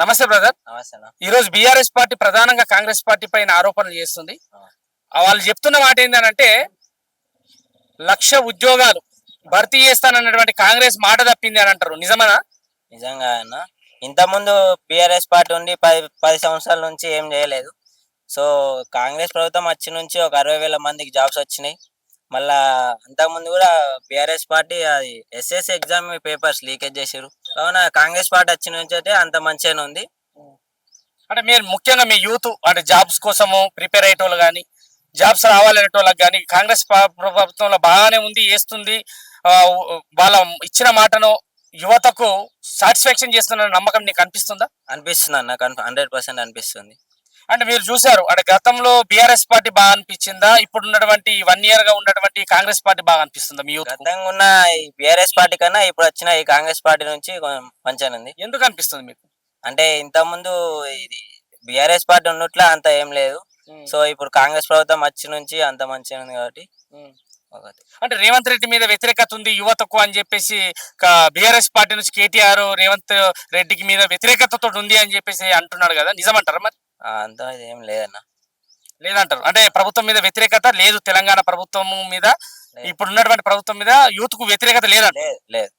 నమస్తే బ్రదర్. ఈ రోజు బీఆర్ఎస్ పార్టీ ప్రధానంగా కాంగ్రెస్ పార్టీ పైన ఆరోపణలు చేస్తుంది. వాళ్ళు చెప్తున్న మాట ఏంటంటే లక్ష ఉద్యోగాలు భర్తీ చేస్తానన్నటువంటి కాంగ్రెస్ మాట తప్పింది అని అంటారు. నిజమనా? నిజంగా అన్న. ఇంతకుముందు బీఆర్ఎస్ పార్టీ ఉండి పది పది సంవత్సరాల నుంచి ఏం చేయలేదు. సో కాంగ్రెస్ ప్రభుత్వం వచ్చి నుంచి ఒక అరవై వేల మందికి జాబ్స్ వచ్చినాయి. మళ్ళా అంతకుముందు కూడా బీఆర్ఎస్ పార్టీ అది ఎస్ఎస్సి ఎగ్జామ్ పేపర్స్ లీకేజ్ చేసారు కావున కాంగ్రెస్ పార్టీ వచ్చిన నుంచి అయితే అంత మంచిగానే ఉంది. అంటే మీరు ముఖ్యంగా మీ యూత్ అంటే జాబ్స్ కోసము ప్రిపేర్ అయ్యేటోళ్ళు కానీ జాబ్స్ రావాలనేటోళ్ళకి కానీ కాంగ్రెస్ ప్రభుత్వంలో బాగానే ఉంది చేస్తుంది ఆ, వాళ్ళ ఇచ్చిన మాటను యువతకు సాటిస్ఫాక్షన్ చేస్తున్న నమ్మకం నీకు అనిపిస్తుందా? అనిపిస్తుంది అన్న హండ్రెడ్ పర్సెంట్ అనిపిస్తుంది. అంటే మీరు చూసారు అంటే గతంలో బీఆర్ఎస్ పార్టీ బాగా అనిపించిందా? ఇప్పుడు ఉన్నటువంటి వన్ ఇయర్గా ఉన్నటువంటి కాంగ్రెస్ పార్టీ బాగా అనిపిస్తుందా మీ గతంగా ఉన్న ఈ బీఆర్ఎస్ పార్టీ కన్నా ఇప్పుడు వచ్చిన ఈ కాంగ్రెస్ పార్టీ నుంచి ఉంది ఎందుకు అనిపిస్తుంది మీకు? అంటే ఇంతకుముందు ఇది బీఆర్ఎస్ పార్టీ ఉన్నట్ల అంత ఏం లేదు. సో ఇప్పుడు కాంగ్రెస్ ప్రభుత్వం వచ్చి నుంచి అంత మంచిగా ఉంది కాబట్టి అంటే రేవంత్ రెడ్డి మీద వ్యతిరేకత ఉంది యువతకు అని చెప్పేసి బీఆర్ఎస్ పార్టీ నుంచి కేటీఆర్ రేవంత్ రెడ్డికి మీద వ్యతిరేకతతో ఉంది అని చెప్పేసి అంటున్నాడు కదా. నిజమంటారా మరి? అంత ఏం లేదన్న. లేదంటారు. అంటే ప్రభుత్వం మీద వ్యతిరేకత లేదు. తెలంగాణ ప్రభుత్వం మీద. ఇప్పుడు ఉన్నటువంటి ప్రభుత్వం మీద యూత్కు వ్యతిరేకత లేదంట. లేదు లేదు.